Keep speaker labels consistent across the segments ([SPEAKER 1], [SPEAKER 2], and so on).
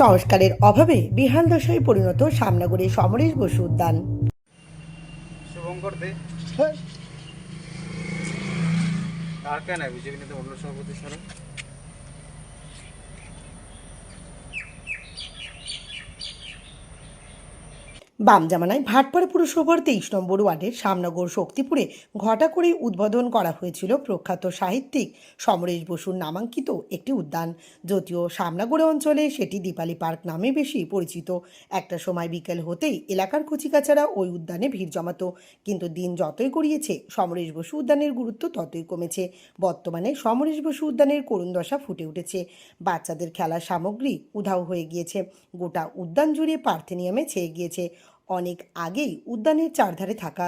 [SPEAKER 1] সংস্কারের অভাবে বিহাল দশায় পরিণত সামনাগরে সমরেশ বসু উদ্যান।
[SPEAKER 2] শুভঙ্কর দে। আর কেন বিজেপি নেতা অন্য সভাপতি
[SPEAKER 1] বাম জামানায় ভাটপাড়া পুরসভার তেইশ নম্বর ওয়ার্ডের সামনগর শক্তিপুরে ঘটা করে উদ্বোধন করা হয়েছিল প্রখ্যাত সাহিত্যিক সমরেশ বসুর নামাঙ্কিত একটি উদ্যান। যদিও সামনাগড়ে অঞ্চলে সেটি দীপালি পার্ক নামে বেশি পরিচিত। একটা সময় বিকেল হতেই এলাকার কচিকাচারা ওই উদ্যানে ভিড় জমাতো। কিন্তু দিন যতই গড়িয়েছে, সমরেশ বসু উদ্যানের গুরুত্ব ততই কমেছে। বর্তমানে সমরেশ বসু উদ্যানের করুণ দশা ফুটে উঠেছে। বাচ্চাদের খেলার সামগ্রী উধাও হয়ে গিয়েছে। গোটা উদ্যান জুড়ে পার্থেনিয়ামে ছেয়ে গিয়েছে। অনেক আগেই উদ্যানের চারধারে থাকা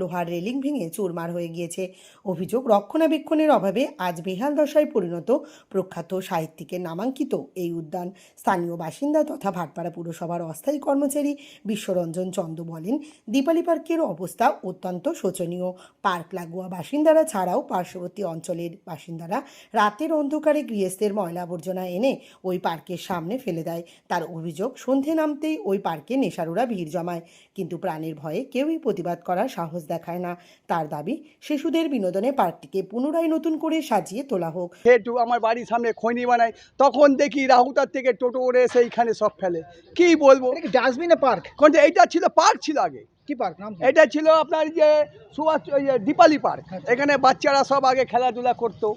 [SPEAKER 1] লোহার রেলিং ভেঙে চুরমার হয়ে গিয়েছে। অভিযোগ রক্ষণাবেক্ষণের অভাবে আজ বেহাল দশায় পরিণত প্রখ্যাত সাহিত্যিকের নামাঙ্কিত এই উদ্যান। স্থানীয় বাসিন্দা তথা ভাটপাড়া পুরসভার অস্থায়ী কর্মচারী বিশ্বরঞ্জন চন্দ বলেন, দীপালি পার্কের অবস্থা অত্যন্ত শোচনীয়। পার্ক লাগোয়া বাসিন্দারা ছাড়াও পার্শ্ববর্তী অঞ্চলের বাসিন্দারা রাতের অন্ধকারে গৃহস্থের ময়লা আবর্জনা এনে ওই পার্কের সামনে ফেলে দেয়। তার অভিযোগ, সন্ধে নামতেই ওই পার্কে নেশারুরা ভিড় জমায়। কিন্তু প্রাণের ভয়ে কেউই প্রতিবাদ করার সাহস দেখায় না। তার দাবি শিশুদের বিনোদনে পার্কটিকে পুনরায় নতুন করে সাজিয়ে তোলা হোক।
[SPEAKER 3] হেটু আমার বাড়ির সামনে খৈনি বানায় তখন দেখি রাহুতার থেকে টোটো করে এসে এইখানে সব ফেলে। কি বলব?
[SPEAKER 4] ডাস্টবিনে পার্ক?
[SPEAKER 3] কোন যে এইটা ছিল পার্ক ছিল আগে।
[SPEAKER 4] কি পার্ক? নাম
[SPEAKER 3] এটা ছিল আপনার যে সুভাষ দীপালি পার্ক। এখানে বাচ্চারা সব আগে খেলাধুলা করতো।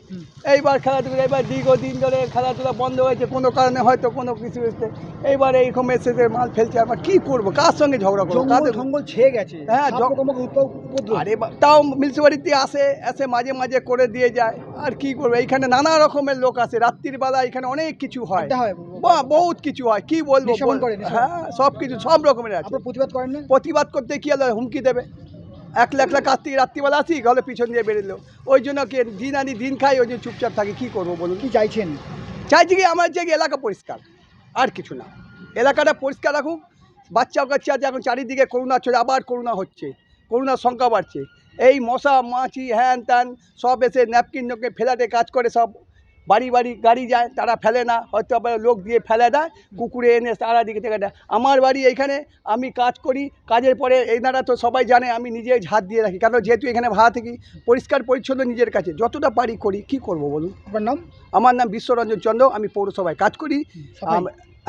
[SPEAKER 3] এইবার খেলাধুলা এবার দীর্ঘদিন ধরে খেলাধুলা বন্ধ হয়েছে। কোনো কারণে হয়তো কোনো কিছু হচ্ছে এইবার এইরকম এসে যে মাল ফেলছে আমরা কি করব? কার সঙ্গে ঝগড়া করব?
[SPEAKER 4] জঙ্গল
[SPEAKER 3] কাদের
[SPEAKER 4] জঙ্গল ছেয়ে গেছে।
[SPEAKER 3] হ্যাঁ। আরে তাও মিউনিসিপ্যালিটি আসে এসে মাঝে মাঝে করে দিয়ে যায়। আর কি করব? এইখানে নানা রকমের লোক আসে। রাত্রির বেলা এখানে অনেক কিছু হয়।
[SPEAKER 4] হয়
[SPEAKER 3] বা বহুত কিছু হয়। কি বলব। হ্যাঁ সব কিছু সব রকমের আছে।
[SPEAKER 4] প্রতিবাদ করেন না?
[SPEAKER 3] প্রতিবাদ করতে কি হলো হুমকি দেবে? এক লাখ লাখ কাস্তিক রাত্রিবেলা আসি গলে পিছন দিয়ে বেরোলো ওই জন্য কি দিন আনি দিন খাই ওই জন্য চুপচাপ থাকি কি করব বলুন?
[SPEAKER 4] কি চাইছেন?
[SPEAKER 3] চাইছি কি আমার যে এলাকা পরিষ্কার আর কিছু না। এলাকাটা পরিষ্কার রাখুক। বাচ্চা কাচ্চা আছে এখন চারিদিকে করোনা চলে আবার করোনা হচ্ছে করোনার সংখ্যা বাড়ছে। এই মশা মাছি হ্যান ত্যান সব এসে ন্যাপকিন ফেলাতে কাজ করে সব। বাড়ি বাড়ি গাড়ি যায় তারা ফেলে না। হয়তো আবার লোক দিয়ে ফেলে দেয় কুকুরে এনে তারা দিকে থেকে দেয়। আমার বাড়ি এইখানে আমি কাজ করি কাজের পরে এনারা তো সবাই জানে আমি নিজে হাত দিয়ে রাখি। কারণ যেহেতু এখানে ভাড়া থাকি পরিষ্কার পরিচ্ছন্ন নিজের কাছে। যতটা পারি করি কি করব বলুন?
[SPEAKER 4] আপনার নাম?
[SPEAKER 3] আমার নাম বিশ্বরঞ্জন চন্দ্র আমি পৌরসভায় কাজ করি।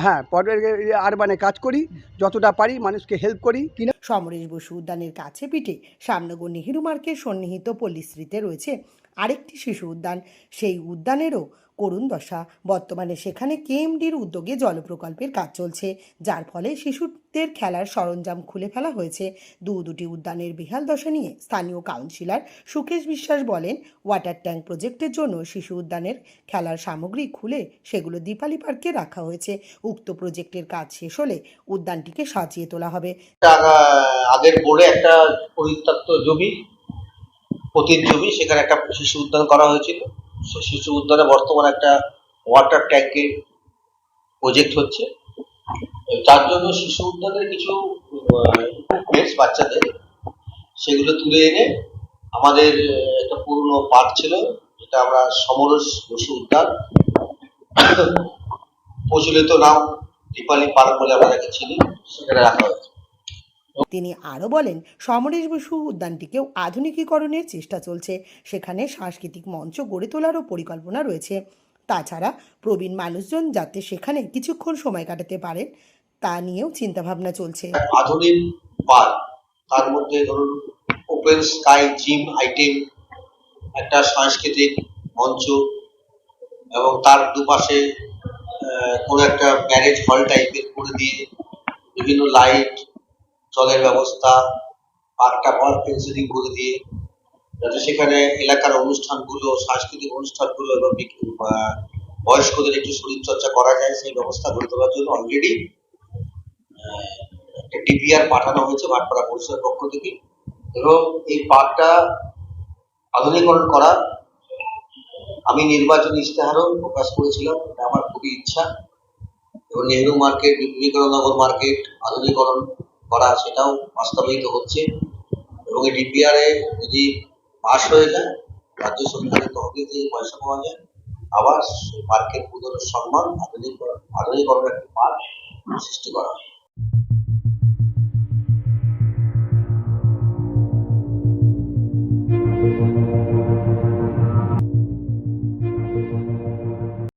[SPEAKER 3] হ্যাঁ পরের আরবানে কাজ করি। যতটা পারি মানুষকে হেল্প করি।
[SPEAKER 1] সমরেশ বসু উদ্যানের কাছে পিঠে। সামনগর নেহেরু মার্কের সন্নিহিত পল্লীশ্রীতে রয়েছে আরেকটি শিশু উদ্যান। সেই উদ্যানেরও করুণ দশা। বর্তমানে সেখানে কেএমডির উদ্যোগে জল প্রকল্পের কাজ চলছে, যার ফলে শিশুদের খেলার সরঞ্জাম খুলে ফেলা হয়েছে। দু দুটি উদ্যানের বিহাল দশা নিয়ে স্থানীয় কাউন্সিলর সুকেশ বিশ্বাস বলেন, ওয়াটার ট্যাঙ্ক প্রজেক্টের জন্য শিশু উদ্যানের খেলার সামগ্রী খুলে সেগুলো দীপালি পার্কে রাখা হয়েছে। উক্ত প্রজেক্টের কাজ শেষ হলে উদ্যানটিকে সাজিয়ে তোলা হবে।
[SPEAKER 5] আগা- আগের বোর্ডে একটা পরিত্যক্ত জমি পতির জমি, সেখানে একটা শিশু উদ্যান করা হয়েছিল। সেই শিশু উদ্যানে বর্তমানে একটা ওয়াটার ট্যাঙ্কের প্রজেক্ট হচ্ছে। তার জন্য শিশু উদ্যানের কিছু ইকুইপমেন্টস বাচ্চাদের, সেগুলো তুলে এনে আমাদের একটা পুরনো পার্ক ছিল, যেটা আমরা সমরস বসু উদ্যান। প্রচলিত নাম দীপালি পার্ক বলে আমরা চিনি, সেখানে রাখা হয়েছে।
[SPEAKER 1] তিনি আরও বলেন, সমরেশ বসু উদ্যানটিকেও আধুনিকীকরণের চেষ্টা চলছে। সেখানে সাংস্কৃতিক মঞ্চ গড়ে তোলারও পরিকল্পনা রয়েছে। তাছাড়া প্রবীণ মানুষজন যাতে সেখানে কিছুক্ষণ সময় কাটাতে পারেন, তা নিয়েও চিন্তাভাবনা চলছে।
[SPEAKER 5] আধুনিক পার্ক তার মধ্যে ধরুন ওপেন স্কাই জিম আইটেম একটা সাংস্কৃতিক মঞ্চ এবং তার দুপাশে কোনো একটা ব্যারেজ হল টাইপের করে দিয়ে বিভিন্ন লাইট জলের ব্যবস্থা, পার্ক ফেন্সিং করে দিয়ে, যাতে সেখানে এলাকার অনুষ্ঠানগুলো, সাংস্কৃতিক অনুষ্ঠানগুলো এবং বয়স্কদের একটু শরীরচর্চা করা যায়, সেই ব্যবস্থা গড়ে তোলার জন্য অলরেডি একটা ডিপিআর পাঠানো হয়েছে ভাটপাড়া পরিষদের পক্ষ থেকে। এবং এই পার্কটা আধুনিকরণ করা, আমি নির্বাচনী ইশতেহারও প্রকাশ করেছিলাম, এটা আমার খুবই ইচ্ছা। এবং নেহরু মার্কেট বিবেকানন্দনগর মার্কেট, আধুনিকরণ করা সেটাও বাস্তবায়িত হচ্ছে। এবং এই ডিপিআর যদি পাশ হয়ে যায়, রাজ্য সরকারের তহবিল থেকে পয়সা পাওয়া যায়, আবার সেই পার্কের পুজোর সম্মান আধুনিক আধুনিকরণের একটি পার্ক সৃষ্টি করা হয়